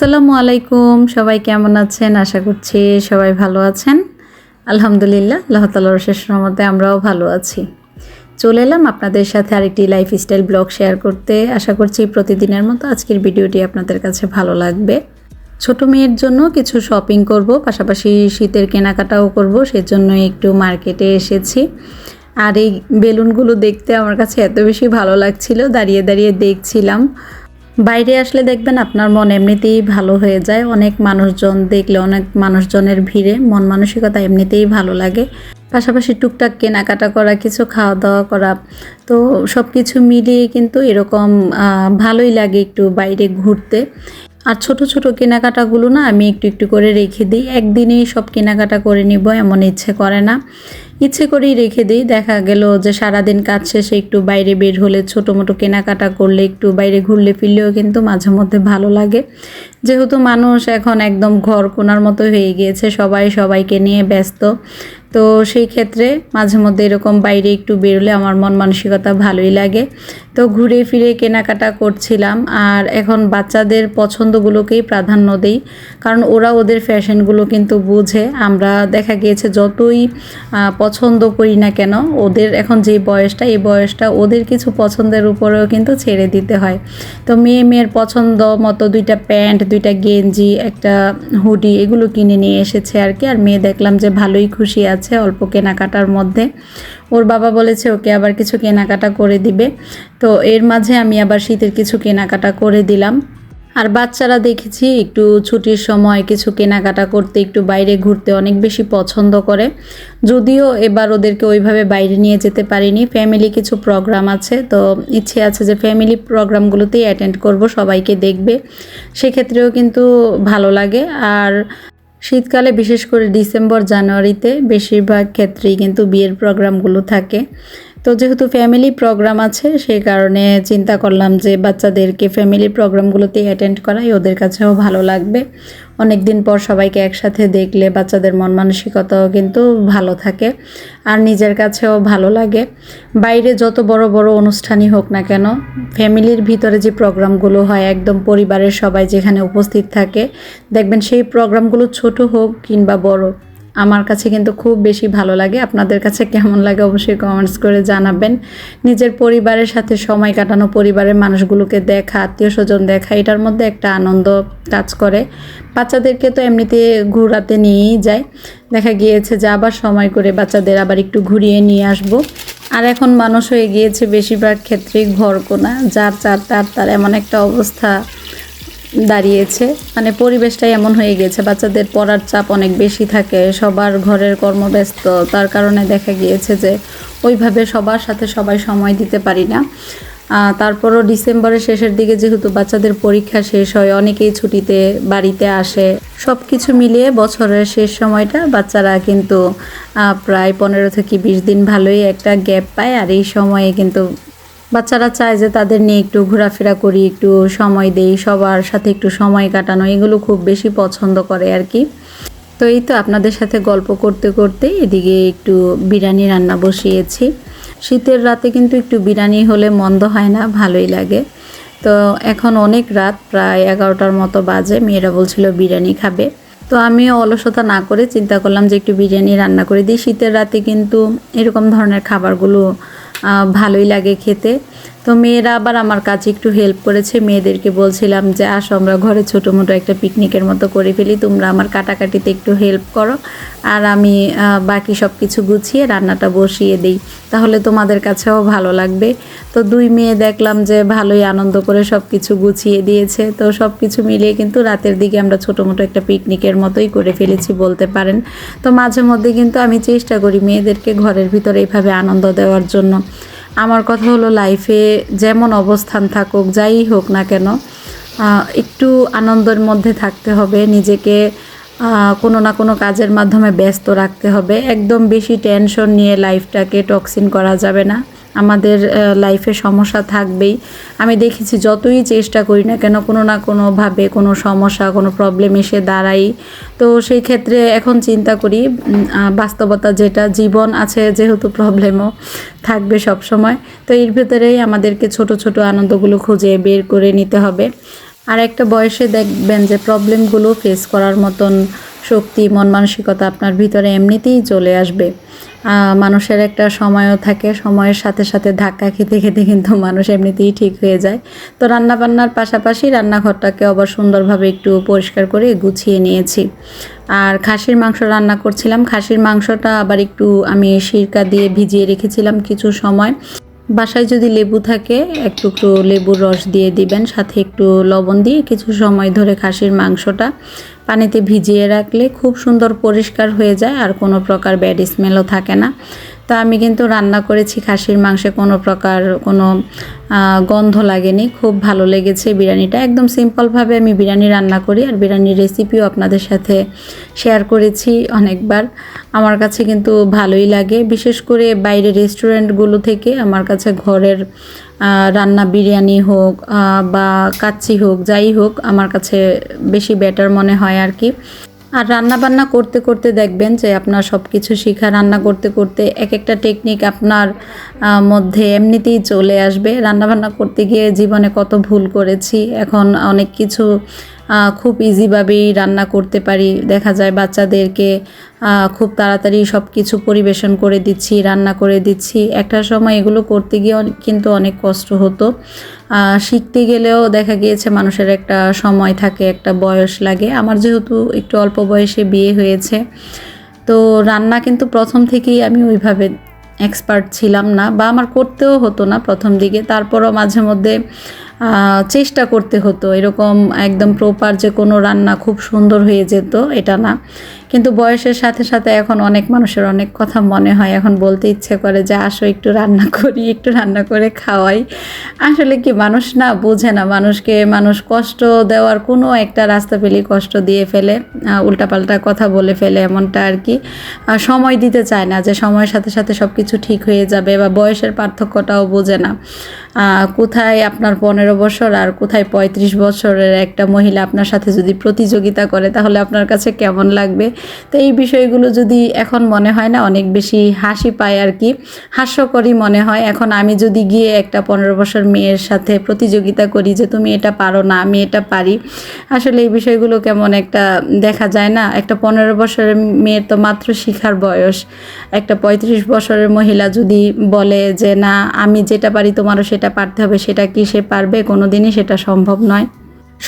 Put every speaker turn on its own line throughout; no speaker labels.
আসসালামু আলাইকুম। সবাই কেমন আছেন? আশা করছি সবাই ভালো আছেন। আলহামদুলিল্লাহ, আল্লাহ তালার শেষ রহমতে আমরাও ভালো আছি। চলে এলাম আপনাদের সাথে আরেকটি লাইফস্টাইল ব্লগ শেয়ার করতে। আশা করছি প্রতিদিনের মতো আজকের ভিডিওটি আপনাদের কাছে ভালো লাগবে। ছোট মেয়ের জন্য কিছু শপিং করব, পাশাপাশি শীতের কেনাকাটাও করব সেজন্য একটু মার্কেটে এসেছি। আর এই বেলুনগুলো দেখতে আমার কাছে এত বেশি ভালো লাগছিল, দাঁড়িয়ে দাঁড়িয়ে দেখছিলাম। বাইরে আসলে দেখবেন আপনার মন এমনিতেই ভালো হয়ে যায়। অনেক মানুষজন দেখলে, অনেক মানুষজনের ভিড়ে মন মানসিকতা এমনিতেই ভালো লাগে। পাশাপাশি টুকটাক কেনাকাটা করা, কিছু খাওয়া দাওয়া করা, তো সব কিছু মিলিয়ে কিন্তু এরকম ভালোই লাগে একটু বাইরে ঘুরতে। আর ছোট ছোট কেনাকাটাগুলো না আমি একটু একটু করে রেখে দিই। একদিনেই সব কেনাকাটা করে নিব, এমন ইচ্ছে করে না। ইচ্ছে করেই রেখে দিই। দেখা গেল যে সারাদিন কাজ শেষে একটু বাইরে বের হলে ছোটো মোটো কেনাকাটা করলে, একটু বাইরে ঘুরলে ফিরলেও কিন্তু মাঝে মধ্যে ভালো লাগে। যেহেতু মানুষ এখন একদম ঘর কোনার মতো হয়ে গিয়েছে, সবাই সবাইকে নিয়ে ব্যস্ত। তো সেই ক্ষেত্রে মাঝে মধ্যে এরকম বাইরে একটু বেরোলে আমার মন মানসিকতা ভালোই লাগে। তো ঘুরে ফিরে কেনাকাটা করছিলাম আর এখন বাচ্চাদের পছন্দগুলোকেই প্রাধান্য দেই। কারণ ওরা ওদের ফ্যাশনগুলো কিন্তু বুঝে। আমরা দেখা গিয়েছে যতই পছন্দ করি না কেন, ওদের এখন যে বয়সটা, এই বয়সটা ওদের কিছু পছন্দের উপরেও কিন্তু ছেড়ে দিতে হয়। তো মেয়ে মেয়ের পছন্দ মতো দুইটা প্যান্ট, দুইটা গেঞ্জি, একটা হুডি এগুলো কিনে নিয়ে এসেছে আর কি। আর মেয়ে দেখলাম যে ভালোই খুশি আছে অল্প কেনাকাটার মধ্যে। ওর বাবা বলেছে, ওকে আবার কিছু কেনাকাটা করে দিবে। তো এর মাঝে আমি আবার শীতের কিছু কেনাকাটা করে দিলাম। আর বাচ্চারা দেখেছি একটু ছুটির সময় কিছু কেনাকাটা করতে, একটু বাইরে ঘুরতে অনেক বেশি পছন্দ করে। যদিও এবার ওদেরকে ওইভাবে বাইরে নিয়ে যেতে পারিনি। ফ্যামিলি কিছু প্রোগ্রাম আছে, তো ইচ্ছে আছে যে ফ্যামিলি প্রোগ্রামগুলোতেই অ্যাটেন্ড করব, সবাইকে দেখবে। সেক্ষেত্রেও কিন্তু ভালো লাগে। আর শীতকালে বিশেষ করে ডিসেম্বর জানুয়ারিতে বেশিরভাগ ক্ষেত্রেই কিন্তু বিয়ের প্রোগ্রামগুলো থাকে। তো যেহেতু ফ্যামিলি প্রোগ্রাম আছে, সেই কারণে চিন্তা করলাম যে বাচ্চাদেরকে ফ্যামিলি প্রোগ্রামগুলোতে অ্যাটেন্ড করাই, ওদের কাছেও ভালো লাগবে। অনেক দিন পর সবাইকে একসাথে দেখলে বাচ্চাদের মন মানসিকতাও কিন্তু ভালো থাকে, আর নিজের কাছেও ভালো লাগে। বাইরে যত বড় বড় অনুষ্ঠানই হোক না কেন ফ্যামিলির ভিতরে যে প্রোগ্রামগুলো হয়, একদম পরিবারের সবাই যেখানে উপস্থিত থাকে, দেখবেন সেই প্রোগ্রামগুলো ছোট হোক কিংবা বড় আমার কাছে কিন্তু খুব বেশি ভালো লাগে। আপনাদের কাছে কেমন লাগে অবশ্যই কমেন্টস করে জানাবেন। নিজের পরিবারের সাথে সময় কাটানো, পরিবারের মানুষগুলোকে দেখা আত্মীয় স্বজন দেখা, এটার মধ্যে একটা আনন্দ কাজ করে। বাচ্চাদেরকে তো এমনিতে ঘোরাতে নিয়েই যায়। দেখা গিয়েছে যে আবার সময় করে বাচ্চাদের আবার একটু ঘুরিয়ে নিয়ে আসব। আর এখন মানুষ হয়ে গিয়েছে বেশিরভাগ ক্ষেত্রেই ঘর কোনা। যার চার তার তার এমন একটা অবস্থা। দাঁড়িয়েছে। মানে পরিবেশটাই এমন হয়ে গিয়েছে বাচ্চাদের পড়ার চাপ অনেক বেশি থাকে, সবার ঘরের কর্মব্যস্ত। তার কারণে দেখা গিয়েছে যে ওইভাবে সবার সাথে সবাই সময় দিতে পারি না। তারপরও ডিসেম্বরের শেষের দিকে যেহেতু বাচ্চাদের পরীক্ষা শেষ হয়, অনেকেই ছুটিতে বাড়িতে আসে। সব কিছু মিলিয়ে বছরের শেষ সময়টা বাচ্চারা কিন্তু প্রায় পনেরো থেকে বিশ দিন ভালোই একটা গ্যাপ পায়। আর এই সময়ে কিন্তু বাচ্চারা চায় যে তাদের নিয়ে একটু ঘোরাফেরা করি, একটু সময় দেই, সবার সাথে একটু সময় কাটানো, এগুলো খুব বেশি পছন্দ করে আর কি। তো এই তো আপনাদের সাথে গল্প করতে করতে এদিকে একটু বিরিয়ানি রান্না বসিয়েছি। শীতের রাতে কিন্তু একটু বিরিয়ানি হলে মন্দ হয় না, ভালোই লাগে। তো এখন অনেক রাত, প্রায় এগারোটার মতো বাজে, মেয়েরা বলছিল বিরিয়ানি খাবে। তো আমি অলসতা না করে চিন্তা করলাম যে একটু বিরিয়ানি রান্না করে দিই। শীতের রাতে কিন্তু এরকম ধরনের খাবারগুলো ভালোই লাগে খেতে। তো মেয়েরা আবার আমার কাছে একটু হেল্প করেছে। মেয়েদেরকে বলছিলাম যে, আসো আমরা ঘরে ছোটো মোটো একটা পিকনিকের মতো করে ফেলি। তোমরা আমার কাটাকাটিতে একটু হেল্প করো। আর আমি বাকি সব কিছু গুছিয়ে রান্নাটা বসিয়ে দিই। তাহলে তোমাদের কাছেও ভালো লাগবে। তো দুই মেয়ে দেখলাম যে, ভালোই আনন্দ করে সব কিছু গুছিয়ে দিয়েছে। তো সব কিছু মিলিয়ে কিন্তু রাতের দিকে আমরা ছোটো মোটো একটা পিকনিকের মতোই করে ফেলেছি বলতে পারেন। তো মাঝে মধ্যে কিন্তু আমি চেষ্টা করি মেয়েদেরকে ঘরের ভিতরে এইভাবে আনন্দ দেওয়ার জন্য। আমার কথা হলো লাইফে যেমন অবস্থান থাকুক, যাই হোক না কেন একটু আনন্দের মধ্যে থাকতে হবে, নিজেকে কোনো না কোনো কাজের মাধ্যমে ব্যস্ত রাখতে হবে। একদম বেশি টেনশন নিয়ে লাইফটাকে টক্সিন করা যাবে না। আমাদের লাইফে সমস্যা থাকবেই। আমি দেখেছি যতই চেষ্টা করি না কেন কোনো না কোনোভাবে কোনো সমস্যা, কোনো প্রবলেম এসে দাঁড়াই। তো সেই ক্ষেত্রে এখন চিন্তা করি বাস্তবতা যেটা, জীবন আছে যেহেতু প্রবলেমও থাকবে সব সময় তো এর ভেতরেই আমাদেরকে ছোট ছোট আনন্দগুলো খুঁজে বের করে নিতে হবে। আর একটা বয়সে দেখবেন যে প্রবলেমগুলো ফেস করার মতন শক্তি, মন মানসিকতা আপনার ভিতরে এমনিতেই চলে আসবে। মানুষের একটা সময়ও থাকে, সময়ের সাথে সাথে ধাক্কা খেতে খেতে কিন্তু মানুষ এমনিতেই ঠিক হয়ে যায়। তো রান্না বান্নার পাশাপাশি রান্নাঘরটাকে আবার সুন্দরভাবে একটু পরিষ্কার করে গুছিয়ে নিয়েছি। আর খাসির মাংস রান্না করছিলাম। খাসির মাংসটা আবার একটু আমি সিরকা দিয়ে ভিজিয়ে রেখেছিলাম কিছু সময়। বাসায় যদি লেবু থাকে একটু একটু লেবুর রস দিয়ে দিবেন, সাথে একটু লবণ দিয়ে কিছু সময় ধরে খাসির মাংসটা পানিতে ভিজিয়ে রাখলে খুব সুন্দর পরিষ্কার হয়ে যায় আর কোনো প্রকার ব্যাড স্মেলও থাকে না। তো আমি কিন্তু রান্না করেছি, খাসির মাংসে কোনো প্রকার কোনো গন্ধ লাগেনি। খুব ভালো লেগেছে বিরিয়ানিটা। একদম সিম্পলভাবে আমি বিরিয়ানি রান্না করি আর বিরিয়ানির রেসিপিও আপনাদের সাথে শেয়ার করেছি অনেকবার। আমার কাছে কিন্তু ভালোই লাগে। বিশেষ করে বাইরের রেস্টুরেন্টগুলো থেকে আমার কাছে ঘরের রান্না বিরিয়ানি হোক বা কাচ্চি হোক, যাই হোক, আমার কাছে বেশি বেটার মনে হয় আর কি। আর রান্না বান্না করতে করতে দেখবেন যে আপনার সব কিছু শিখা, রান্না করতে করতে এক একটা টেকনিক আপনার মধ্যে এমনিতেই চলে আসবে। রান্না বান্না করতে গিয়ে জীবনে কত ভুল করেছি, এখন অনেক কিছু খুব ইজিভাবেই রান্না করতে পারি। দেখা যায় বাচ্চাদেরকে খুব তাড়াতাড়ি সব কিছু পরিবেশন করে দিচ্ছি, রান্না করে দিচ্ছি। একটা সময় এগুলো করতে গিয়ে কিন্তু অনেক কষ্ট হতো। শিখতে গেলেও দেখা গিয়েছে মানুষের একটা সময় থাকে, একটা বয়স লাগে। আমার যেহেতু একটু অল্প বয়সে বিয়ে হয়েছে, তো রান্না কিন্তু প্রথম থেকেই আমি ওইভাবে এক্সপার্ট ছিলাম না বা আমার করতেও হতো না প্রথম দিকে। তারপরও মাঝে মধ্যে চেষ্টা করতে হতো। এরকম একদম প্রপার যে কোনো রান্না খুব সুন্দর হয়ে যেত, এটা না। কিন্তু বয়সের সাথে সাথে এখন অনেক মানুষের অনেক কথা মনে হয়। এখন বলতে ইচ্ছে করে যে, আসো একটু রান্না করি, একটু রান্না করে খাওয়াই। আসলে কি, মানুষ না বোঝে না। মানুষকে, মানুষ কষ্ট দেওয়ার কোনো একটা রাস্তা পেলেই কষ্ট দিয়ে ফেলে উল্টাপাল্টা কথা বলে ফেলে এমনটা আর কি। সময় দিতে চায় না যে, সময়ের সাথে সাথে সব কিছু ঠিক হয়ে যাবে বা বয়সের পার্থক্যটাও বোঝে না। কোথায় আপনার পনেরো বছর আর কোথায় পঁয়ত্রিশ বছরের একটা মহিলা আপনার সাথে যদি প্রতিযোগিতা করে, তাহলে আপনার কাছে কেমন লাগবে? তো এই বিষয়গুলো যদি এখন মনে হয় না, অনেক বেশি হাসি পায় আর কি, হাস্যকরই মনে হয়। এখন আমি যদি গিয়ে একটা পনেরো বছর মেয়ের সাথে প্রতিযোগিতা করি যে, তুমি এটা পারো না, আমি এটা পারি। আসলে এই বিষয়গুলো কেমন একটা দেখা যায় না। একটা পনেরো বছরের মেয়ের তো মাত্র শিখার বয়স। একটা পঁয়ত্রিশ বছরের মহিলা যদি বলে যে, না, আমি যেটা পারি তোমারও সেটা পারতে হবে, সেটা কি সে পারবে? কোনো দিনই সেটা সম্ভব নয়।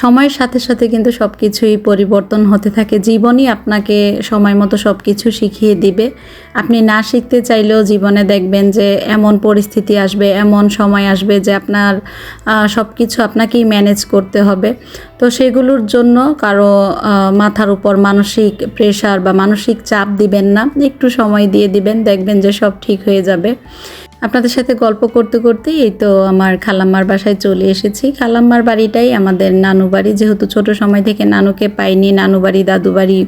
সময়ের সাথে সাথে কিন্তু সব কিছুই পরিবর্তন হতে থাকে। জীবনই আপনাকে সময় মতো সব কিছু শিখিয়ে দিবে। আপনি না শিখতে চাইলেও জীবনে দেখবেন যে এমন পরিস্থিতি আসবে, এমন সময় আসবে যে আপনার সব কিছু আপনাকেই ম্যানেজ করতে হবে। তো সেগুলোর জন্য কারও মাথার উপর মানসিক প্রেশার বা মানসিক চাপ দিবেন না। একটু সময় দিয়ে দিবেন, দেখবেন যে সব ঠিক হয়ে যাবে। আপনাদের সাথে গল্প করতে করতে এই তো আমার খালাম্মার বাসায় চলে এসেছি। খালাম্মার বাড়িটাই আমাদের নানু বাড়ি। যেহেতু ছোট সময় থেকে নানুকে পাইনি, নানু বাড়ি, দাদু বাড়ি,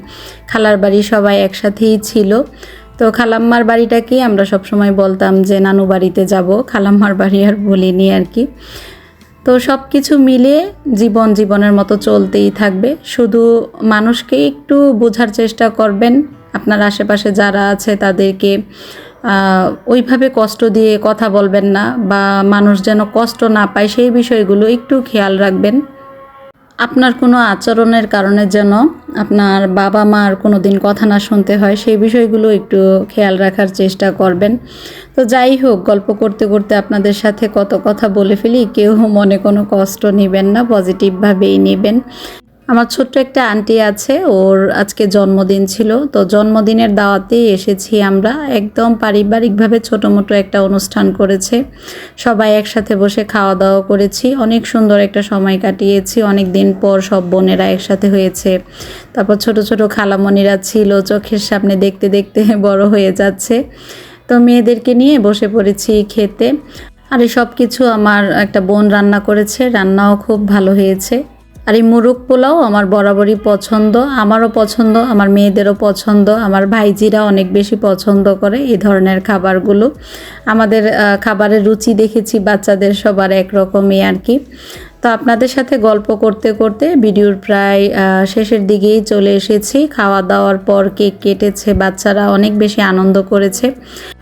খালার বাড়ি সবাই একসাথেই ছিল। তো খালাম্মার বাড়িটাকেই আমরা সবসময় বলতাম যে, নানু বাড়িতে যাব। খালাম্মার বাড়ি আর বলিনি আর কি। তো সব কিছু মিলে জীবন জীবনের মতো চলতেই থাকবে। শুধু মানুষকে একটু বোঝার চেষ্টা করবেন। আপনার আশেপাশে যারা আছে তাদেরকে ওইভাবে কষ্ট দিয়ে কথা বলবেন না বা মানুষ যেন কষ্ট না পায় সেই বিষয়গুলো একটু খেয়াল রাখবেন। আপনার কোনো আচরণের কারণে যেন আপনার বাবা মার কোনো দিন কথা না শুনতে হয়, সেই বিষয়গুলো একটু খেয়াল রাখার চেষ্টা করবেন। তো যাই হোক, গল্প করতে করতে আপনাদের সাথে কত কথা বলে ফেলি, কেউ মনে কোনো কষ্ট নেবেন না, পজিটিভভাবেই নেবেন। আমার ছোট্ট একটা আন্টি আছে, ওর আজকে জন্মদিন ছিল। তো জন্মদিনের দাওয়াতেই এসেছি আমরা। একদম পারিবারিকভাবে ছোটো মোটো একটা অনুষ্ঠান করেছে। সবাই একসাথে বসে খাওয়া দাওয়া করেছি। অনেক সুন্দর একটা সময় কাটিয়েছি। অনেক দিন পর সব বোনেরা একসাথে হয়েছে। তারপর ছোট ছোট খালামণিরা ছিল, চোখের সামনে দেখতে দেখতে বড় হয়ে যাচ্ছে। তো মেয়েদেরকে নিয়ে বসে পড়েছি খেতে। আর সব কিছু আমার একটা বোন রান্না করেছে। রান্নাও খুব ভালো হয়েছে। আর এই মুরগ পোলাও আমার বরাবরই পছন্দ, আমারও পছন্দ, আমার মেয়েদেরও পছন্দ, আমার ভাইজিরা অনেক বেশি পছন্দ করে এই ধরনের খাবারগুলো। আমাদের খাবারের রুচি দেখেছি বাচ্চাদের সবার একরকমই আর কি। তো আপনাদের সাথে গল্প করতে করতে ভিডিওর প্রায় শেষের দিকেই চলে এসেছি। খাওয়া দাওয়ার পর কেক কেটেছে, বাচ্চারা অনেক বেশি আনন্দ করেছে।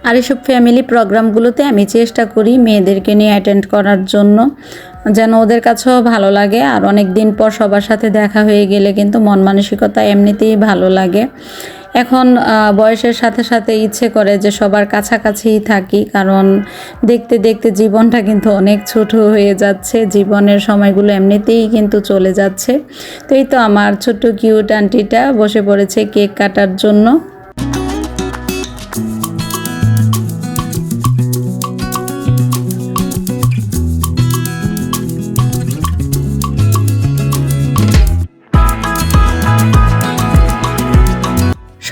আর এসব ফ্যামিলি প্রোগ্রামগুলোতে আমি চেষ্টা করি মেয়েদেরকে নিয়ে অ্যাটেন্ড করার জন্য। যেন ওদের কাছেও ভালো লাগে। আর অনেক দিন পর সবার সাথে দেখা হয়ে গেলে কিন্তু মন মানসিকতা এমনিতেই ভালো লাগে। এখন বয়সের সাথে সাথে ইচ্ছে করে যে সবার কাছাকাছিই থাকি, কারণ দেখতে দেখতে জীবনটা কিন্তু অনেক ছোট হয়ে যাচ্ছে। জীবনের সময়গুলো এমনিতেই কিন্তু চলে যাচ্ছে। তো এই তো আমার ছোট্ট কিউট আন্টিটা বসে পড়েছে কেক কাটার জন্য।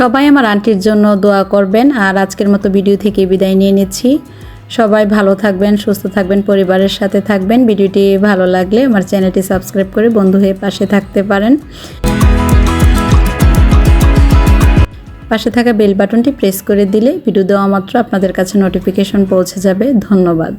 সবাই আমার আন্টির জন্য দোয়া করবেন, আর আজকের মতো ভিডিও থেকে বিদায় নিয়ে নিচ্ছি। সবাই ভালো থাকবেন, সুস্থ থাকবেন, পরিবারের সাথে থাকবেন। ভিডিওটি ভালো লাগলে আমার চ্যানেলটি সাবস্ক্রাইব করে বন্ধু হয়ে পাশে থাকতে পারেন। পাশে থাকা বেল বাটনটি প্রেস করে দিলে ভিডিও দেওয়া মাত্র আপনাদের কাছে নোটিফিকেশন পৌঁছে যাবে। ধন্যবাদ।